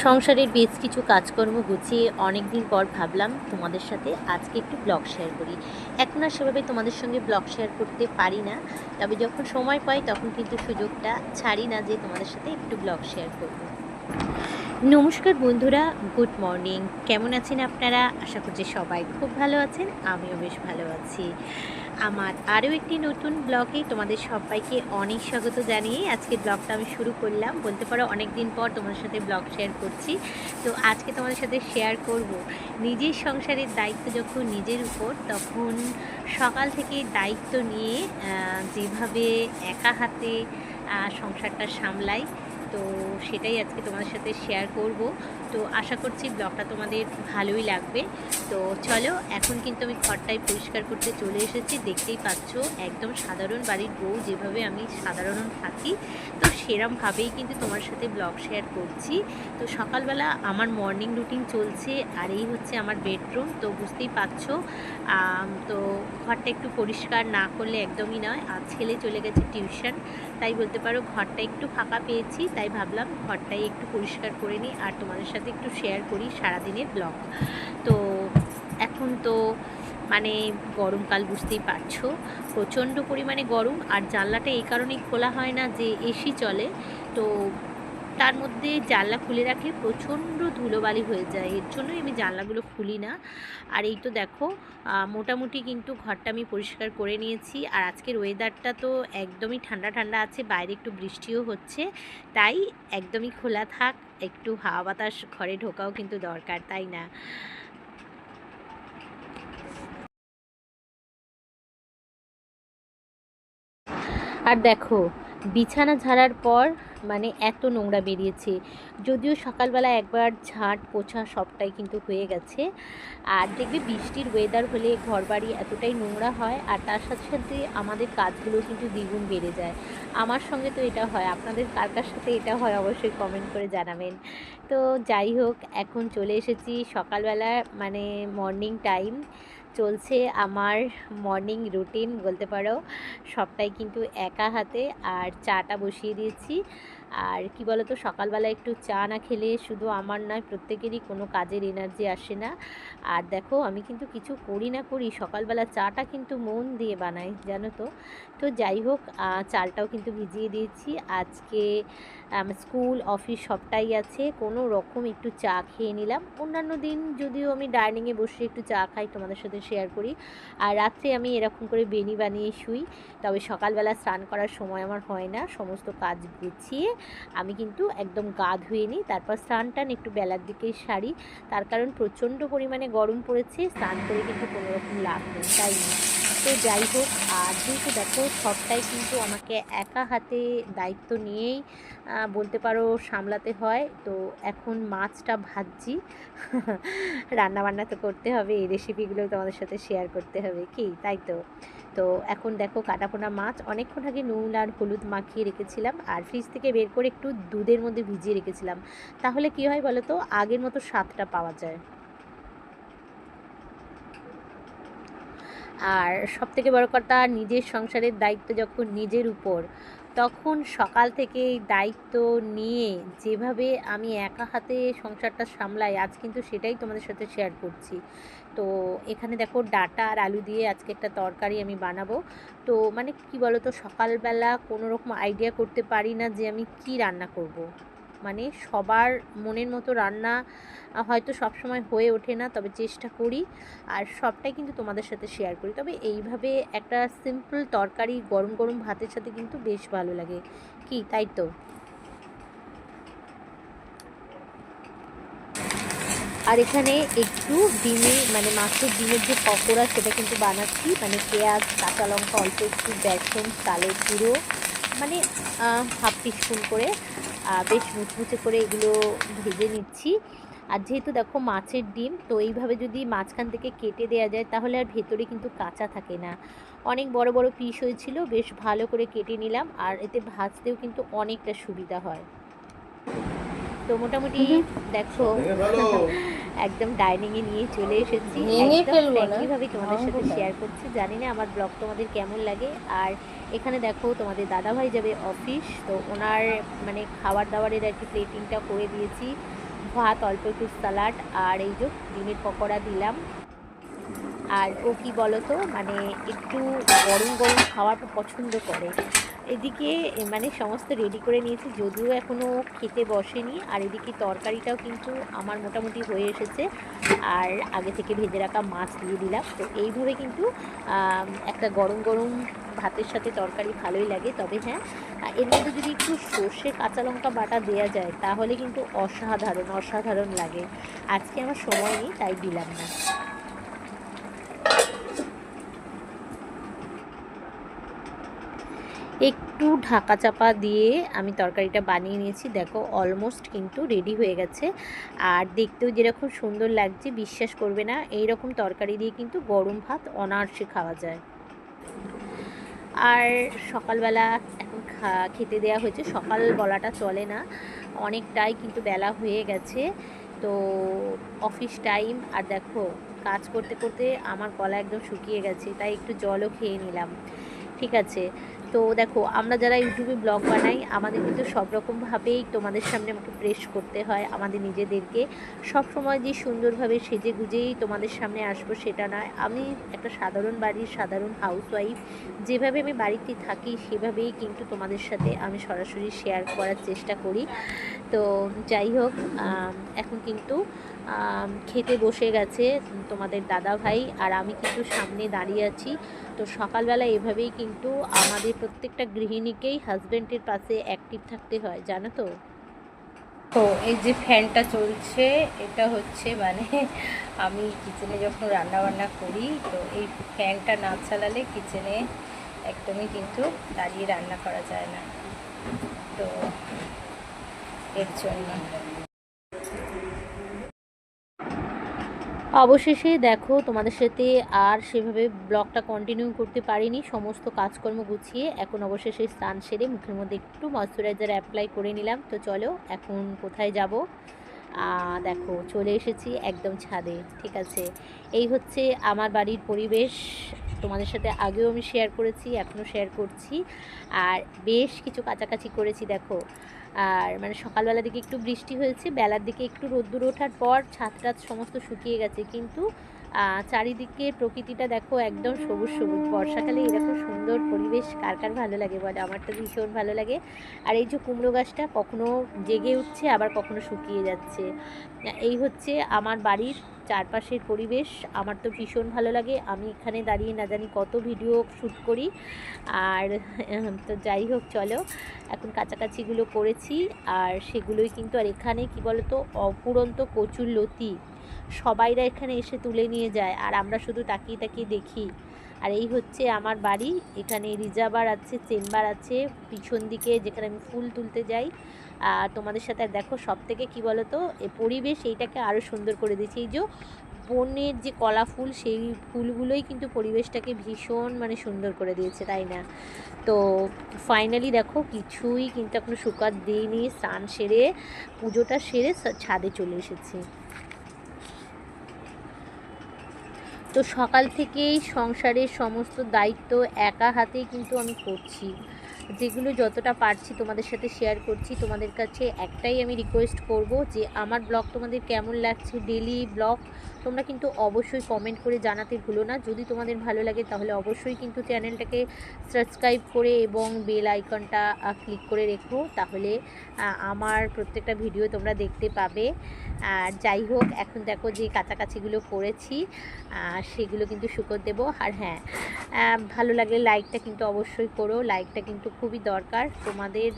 সংসারের বেশ কিছু কাজকর্ম গুছিয়ে অনেক দিন পর ভাবলাম তোমাদের সাথে আজকে একটু ব্লগ শেয়ার করি। এখন আর সেভাবে তোমাদের সঙ্গে ব্লগ শেয়ার করতে পারি না, তবে যখন সময় পাই তখন কিন্তু সুযোগটা ছাড়ি না যে তোমাদের সাথে একটু ব্লগ শেয়ার করব। নমস্কার বন্ধুরা, গুড মর্নিং। কেমন আছেন আপনারা? আশা করছি সবাই খুব ভালো আছেন, আমিও বেশ ভালো আছি। আমার আরও একটি নতুন ব্লগে তোমাদের সবাইকে অনেক স্বাগত জানিয়ে আজকে ব্লগটা আমি শুরু করলাম। বলতে পারো অনেক দিন পর তোমাদের সাথে ব্লগ শেয়ার করছি। তো আজকে তোমাদের সাথে শেয়ার করব, নিজের সংসারের দায়িত্ব যখন নিজের উপর, তখন সকাল থেকে দায়িত্ব নিয়ে যেভাবে একা হাতে সংসারটা সামলাই তো সেটাই আজকে তোমাদের সাথে শেয়ার করব। তো আশা করছি ব্লগটা তোমাদের ভালোই লাগবে। তো চলো, এখন কিন্তু আমি ঘরটাই পরিষ্কার করতে চলে এসেছি। দেখতেই পাচ্ছ, একদম সাধারণ বাড়ির বউ যেভাবে আমি সাধারণ থাকি। তো সেরমভাবেই কিন্তু তোমার সাথে ব্লগ শেয়ার করছি। তো সকালবেলা আমার মর্নিং রুটিন চলছে, আর এই হচ্ছে আমার বেডরুম তো বুঝতেই পারছ। তো ঘরটা একটু পরিষ্কার না করলে একদমই নয়। আর ছেলে চলে গেছে টিউশন তাই বলতে পারো ঘরটা একটু ফাঁকা পেয়েছি, তাই ভাবলাম ঘরটাই একটু পরিষ্কার করে নিই আর তোমাদের সাথে একটু শেয়ার করি সারাদিনের ব্লগ তো এখন তো মানে গরমকাল বুঝতেই পারছ, প্রচণ্ড পরিমাণে গরম আর জানলাটা এই কারণেই খোলা হয় না যে এসি চলে। তো তার মধ্যে জানলা খুলে রাখলে প্রচণ্ড ধুলোবালি হয়ে যায়। এর জন্যই আমি জানলাগুলো খুলি না। আর এই তো দেখো মোটামুটি কিন্তু ঘরটা আমি পরিষ্কার করে নিয়েছি। আর আজকের ওয়েদারটা তো একদমই ঠান্ডা ঠান্ডা আছে, বাইরে একটু বৃষ্টিও হচ্ছে। তাই একদমই খোলা থাক, একটু হাওয়া বাতাস ঘরে ঢোকাও কিন্তু দরকার, তাই না? আর দেখো বিছানা ঝাড়ার পর মানে এত নোংরা বেরিয়েছে। যদিও সকালবেলা একবার ঝাঁট পোছা সবটাই কিন্তু হয়ে গেছে। আর দেখবে বৃষ্টির ওয়েদার হলে ঘরবাড়ি এতটাই নোংরা হয়, আর তার সাথে সাথে আমাদের কাজগুলো কিন্তু দ্বিগুণ বেড়ে যায়। আমার সঙ্গে তো এটা হয়, আপনাদের কার কার সাথে এটা হয় অবশ্যই কমেন্ট করে জানাবেন। তো যাই হোক, এখন চলে এসেছি সকালবেলা মানে মর্নিং টাইম চলছে আমার মর্নিং রুটিন বলতে পারো। সবটাই কিন্তু একা হাতে আর চাটা বসিয়ে দিয়েছি। আর কি বলো তো সকালবেলা একটু চা না খেলে শুধু আমার নয়, প্রত্যেকেরই কোনো কাজের এনার্জি আসে না। আর দেখো, আমি কিন্তু কিছু করি না করি, সকালবেলা চাটা কিন্তু মন দিয়ে বানাই, জানো তো। তো যাই হোক চালটাও কিন্তু ভিজিয়ে দিয়েছি। আজকে স্কুল অফিস সবটাই আছে। কোনো রকম একটু চা খেয়ে নিলাম। অন্যান্য দিন যদিও আমি ডাইনিংয়ে বসে একটু চা খাই, তোমাদের সাথে শেয়ার করি। আর রাত্রে আমি এরকম করে বেনি বানিয়ে শুই, তবে সকালবেলা স্নান করার সময় আমার হয় না, সমস্ত কাজ গুছিয়ে আমি কিন্তু একদম গা ধুয়ে নিই, তারপর স্নান টান একটু বেলার দিকে সারি। তার কারণ প্রচণ্ড পরিমাণে গরম পড়েছে, স্নান করে কিন্তু কোনোরকম লাভ নেই, তাই না? তো যাই হোক, আর যেহেতু দেখো সবটাই কিন্তু আমাকে একা হাতে দায়িত্ব নিয়েই বলতে পারো সামলাতে হয়। তো এখন মাছটা ভাজছি। রান্না বান্না তো করতে হবে, এই রেসিপিগুলো তোমাদের সাথে শেয়ার করতে হবে কি, তাই তো? তো এখন দেখো কাটাপোনা মাছ, অনেকক্ষণ আগে নুন আর হলুদ মাখিয়ে রেখেছিলাম, আর ফ্রিজ থেকে বের করে একটু দুধের মধ্যে ভিজিয়ে রেখেছিলাম। তাহলে কি হয় বলো তো, আগের মতো স্বাদটা পাওয়া যায়। আর সব থেকে বড় কথা, নিজের সংসারের দায়িত্ব যখন নিজের উপর, তখন সকাল থেকে দায়িত্ব নিয়ে যেভাবে আমি একা হাতে সংসারটা সামলাই, আজ কিন্তু সেটাই তোমাদের সাথে শেয়ার করছি তো এখানে দেখো, ডাটা আর আলু দিয়ে আজকে একটা তরকারি আমি বানাবো তো মানে কি বলো তো সকালবেলা কোনো রকম আইডিয়া করতে পারি না যে আমি কি রান্না করব। মানে সবার মনের মতো রান্না হয়তো সবসময় হয়ে ওঠে না, তবে চেষ্টা করি। আর সবটাই কিন্তু তোমাদের সাথে শেয়ার করি। তবে এইভাবে একটা সিম্পল তরকারি গরম গরম ভাতের সাথে কিন্তু বেশ ভালো লাগে। কি, তাই তো? আর এখানে একটু ডিমে মানে মাছের ডিমের যে পকোড়া সেটা কিন্তু বানাচ্ছি। মানে পেঁয়াজ, কাঁচা লঙ্কা, অল্প একটু বেসন, চালের গুঁড়ো মানে হাফ টিস্পুন করে। বেশ মুচমুচে করে এগুলো ভেজে নিচ্ছি। আর যেহেতু দেখো মাছের ডিম তো এইভাবে যদি মাঝখান থেকে কেটে দেওয়া যায় তাহলে আর ভেতরে কিন্তু কাঁচা থাকে না। অনেক বড় বড় পিস হয়েছিল বেশ ভালো করে কেটে নিলাম আর এতে ভাজতেও কিন্তু অনেকটা সুবিধা হয়। তো মোটামুটি দেখো একদম ডাইনিংয়ে নিয়ে চলে এসেছি। একদম তোমাদের সাথে শেয়ার করছি। জানি না আমার ব্লগ তোমাদের কেমন লাগে। আর এখানে দেখো তোমাদের দাদাভাই যাবে অফিস তো ওনার মানে খাবার দাবারের আর কি প্লেটিংটা করে দিয়েছি। ভাত, অল্প একটু স্যালাড আর এই যে ডিমের পকোড়া দিলাম। আর ও কি বলতো মানে একটু গরম গরম খাওয়ার পছন্দ করে। এদিকে মানে সমস্ত রেডি করে নিয়েছি, যদিও এখনও খেতে বসেনি। আর এদিকে তরকারিটাও কিন্তু আমার মোটামুটি হয়ে এসেছে। আর আগে থেকে ভেজে রাখা মাছ দিয়ে দিলাম। তো এইভাবে কিন্তু একটা গরম গরম ভাতের সাথে তরকারি ভালোই লাগে। তবে হ্যাঁ এর মধ্যে যদি একটু সর্ষে কাঁচা লঙ্কা বাটা দেওয়া যায়, তাহলে কিন্তু অসাধারণ অসাধারণ লাগে। আজকে আমার সময় নেই, তাই দিলাম না। একটু ঢাকা চাপা দিয়ে আমি তরকারিটা বানিয়ে নিয়েছি। দেখো অলমোস্ট কিন্তু রেডি হয়ে গেছে। আর দেখতেও যেরকম সুন্দর লাগছে, বিশ্বাস করবে না এই রকম তরকারি দিয়ে কিন্তু গরম ভাত অনায়াসে খাওয়া যায়। আর সকালবেলা এখন খেতে দেওয়া হয়েছে। সকাল বলাটা চলে না। অনেকটাই কিন্তু বেলা হয়ে গেছে। তো অফিস টাইম, আর দেখো, কাজ করতে করতে আমার গলা একদম শুকিয়ে গেছে, তাই একটু জলও খেয়ে নিলাম। ঠিক আছে? তো দেখো, আমরা যারা ইউটিউবে ব্লগ বানাই, আমাদের কিন্তু সব রকমভাবেই তোমাদের সামনে আমাকে প্রেস করতে হয়, আমাদের নিজেদেরকে। সব সময় যে সুন্দরভাবে সেজে গুজেই তোমাদের সামনে আসব সেটা নয়। আমি একটা সাধারণ বাড়ির সাধারণ হাউসওয়াইফ যেভাবে আমি বাড়িতে থাকি সেভাবেই কিন্তু তোমাদের সাথে আমি সরাসরি শেয়ার করার চেষ্টা করি। তো যাই হোক এখন কিন্তু খেতে বসে গেছে তোমাদের দাদা ভাই আর আমি কিন্তু সামনে দাঁড়িয়ে আছি। তো সকালবেলা এভাবেই কিন্তু আমাদের প্রত্যেকটা গৃহিণীকেই হাজব্যান্ডের পাশে অ্যাক্টিভ থাকতে হয়, জানো তো? তো এই যে ফ্যানটা চলছে, এটা হচ্ছে মানে আমি কিচেনে যখন রান্না বান্না করি, তো এই ফ্যানটা না চালালে কিচেনে একদমই কিন্তু দাঁড়িয়ে রান্না করা যায় না। তো অবশেষে দেখো, তোমাদের সাথে আর সেভাবে ব্লগটা কন্টিনিউ করতে পারিনি। সমস্ত কাজকর্ম গুছিয়ে এখন অবশেষে স্নান সেরে মুখের মধ্যে একটু ময়শ্চারাইজার অ্যাপ্লাই করে নিলাম। তো চলো, এখন কোথায় যাব? দেখো, চলে এসেছি একদম ছাদে, ঠিক আছে? এই হচ্ছে আমার বাড়ির পরিবেশ। তোমাদের সাথে আগেও আমি শেয়ার করেছি, এখনও শেয়ার করছি। আর বেশ কিছু কাছাকাছি করেছি, দেখো। আর মানে সকালবেলা দিকে একটু বৃষ্টি হয়েছে, বেলার দিকে একটু রোদ্দুর ওঠার পর ছাদ টাদ সমস্ত শুকিয়ে গেছে। কিন্তু চারিদিকে প্রকৃতিটা দেখো একদম সবুজ সবুজ। বর্ষাকালে এরকম সুন্দর পরিবেশ কার কার ভালো লাগে বলে? আমার তো ভীষণ ভালো লাগে। আর এই যে কুমড়ো গাছটা কখনো জেগে উঠছে, আবার কখনো শুকিয়ে যাচ্ছে। এই হচ্ছে আমার বাড়ির চারপাশের পরিবেশ। আমার তো ভীষণ ভালো লাগে। আমি এখানে দাঁড়িয়ে না জানি কত ভিডিও শ্যুট করি। আর তো যাই হোক, চলো। এখন কাছাকাছিগুলো করেছি। আর সেগুলোই কিন্তু, আর এখানে কি বলতো অপুরন্ত কচুর লতি। সবাইরা এখানে এসে তুলে নিয়ে যায় আর আমরা শুধু তাকিয়ে তাকিয়ে দেখি। আর এই হচ্ছে আমার বাড়ি, এখানে রিজার্ভার আছে, চেম্বার আছে, পিছন দিকে যেখানে আমি ফুল তুলতে যাই। আর তোমাদের সাথে দেখো সব থেকে কী বলো তো পরিবেশ এইটাকে আরও সুন্দর করে দিয়েছে। এই যে বনের যে কলা ফুল, সেই ফুলগুলোই কিন্তু পরিবেশটাকে ভীষণ মানে সুন্দর করে দিয়েছে, তাই না? তো ফাইনালি দেখো কিছুই কিন্তু এখনও শুকাত দিইনি স্নান সেরে, পুজোটা সেরে ছাদে চলে এসেছি। তো সকাল থেকেই সংসারের সমস্ত দায়িত্ব একা হাতেই কিন্তু আমি করছি। যেগুলো যতটা পারছি তোমাদের সাথে শেয়ার করছি, তোমাদের কাছে একটাই আমি রিকোয়েস্ট করব যে আমার ব্লগ তোমাদের কেমন লাগছে ডেলি ব্লগ তোমরা কিন্তু অবশ্যই কমেন্ট করে জানাতে ভুলো না। যদি তোমাদের ভালো লাগে তাহলে অবশ্যই কিন্তু চ্যানেলটাকে সাবস্ক্রাইব করে এবং বেল আইকনটা ক্লিক করে রেখো। তাহলে আমার প্রত্যেকটা ভিডিও তোমরা দেখতে পাবে। আর যাই হোক, এখন দেখো যে কাছাকাছিগুলো করেছি সেগুলো কিন্তু শুকর দেবো। আর হ্যাঁ ভালো লাগলে লাইকটা কিন্তু অবশ্যই করো। লাইকটা কিন্তু খুবই দরকার। তোমাদের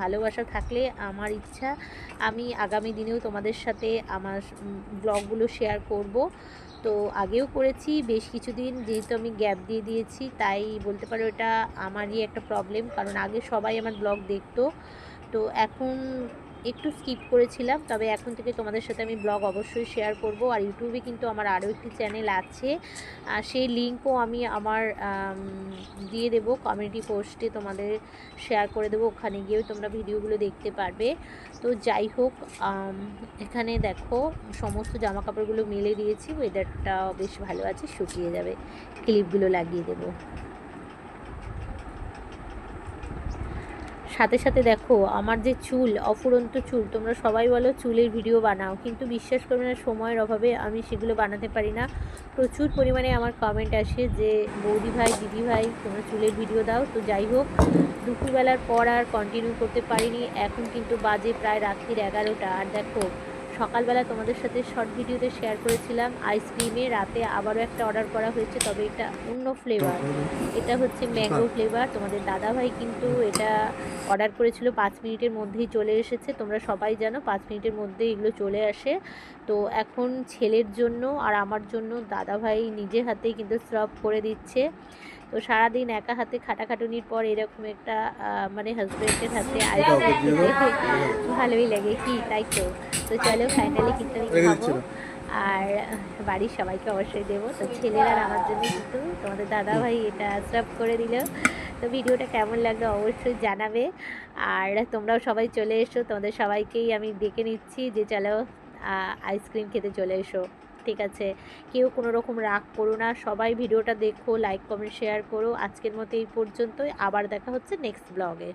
ভালোবাসা থাকলে আমার ইচ্ছা। আমি আগামী দিনেও তোমাদের সাথে আমার ব্লগগুলো শেয়ার করব। তো আগেও করেছি, বেশ কিছুদিন যেহেতু আমি গ্যাপ দিয়ে দিয়েছি, তাই বলতে পারো এটা আমারই একটা প্রবলেম কারণ আগে সবাই আমার ব্লগ দেখতো। তো এখন একটু স্কিপ করেছিলাম, তবে এখন থেকে তোমাদের সাথে আমি ব্লগ অবশ্যই শেয়ার করব। আর ইউটিউবে কিন্তু আমার আরও একটি চ্যানেল আছে। সেই লিঙ্কও আমি আমার দিয়ে দেবো। কমিউনিটি পোস্টে তোমাদের শেয়ার করে দেবো। ওখানে গিয়েও তোমরা ভিডিওগুলো দেখতে পারবে। তো যাই হোক এখানে দেখো, সমস্ত জামা কাপড়গুলো মেলে দিয়েছি। ওয়েদারটা বেশ ভালো আছে, শুকিয়ে যাবে। ক্লিপগুলো লাগিয়ে দেবো। সাথে সাথে দেখো, আমার যে চুল, অফুরন্ত চুল, তোমরা সবাই বলো চুলের ভিডিও বানাও, কিন্তু বিশ্বাস করবে না, সময়ের অভাবে আমি সেগুলো বানাতে পারি না। প্রচুর পরিমাণে আমার কমেন্ট আসে যে, বৌদি ভাই, দিদি ভাই, তোমরা চুলের ভিডিও দাও। তো যাই হোক, দুপুরবেলার পর আর কন্টিনিউ করতে পারিনি, এখন কিন্তু বাজে প্রায় রাত্রির এগারোটা। আর দেখো সকালবেলা তোমাদের সাথে শর্ট ভিডিওতে শেয়ার করেছিলাম। আইসক্রিমে রাতে আবারও একটা অর্ডার করা হয়েছে তবে এটা অন্য ফ্লেভার এটা হচ্ছে ম্যাঙ্গো ফ্লেভার তোমাদের দাদাভাই কিন্তু এটা অর্ডার করেছিল পাঁচ মিনিটের মধ্যেই চলে এসেছে। তোমরা সবাই জানো পাঁচ মিনিটের মধ্যেই এগুলো চলে আসে। তো এখন ছেলের জন্য আর আমার জন্য দাদাভাই নিজে হাতেই কিন্তু সার্ভ করে দিচ্ছে। তো সারাদিন একা হাতে খাটাখাটুনির পর এরকম একটা মানে হাজব্যান্ডের হাতে আইসক্রিম খেতে ভালোই লাগে। কি তাই তো? তো চলো ফাইনালি কিন্তু আমি খাব। আর বাড়ির সবাইকে অবশ্যই দেবো। তো ছেলেরা আমার জন্য কিন্তু তোমাদের দাদা ভাই এটা সার্ভ করে দিল। তো ভিডিওটা কেমন লাগল অবশ্যই জানাবে। আর তোমরাও সবাই চলে এসো। তোমাদের সবাইকেই আমি ডেকে নিচ্ছি যে চলো আইসক্রিম খেতে চলে এসো। ঠিক আছে। কেউ কোনো রকম রাগ করো না। সবাই ভিডিওটা দেখো লাইক কমেন্ট শেয়ার করো। আজকের মতো এই পর্যন্তই। আবার দেখা হচ্ছে নেক্সট ব্লগে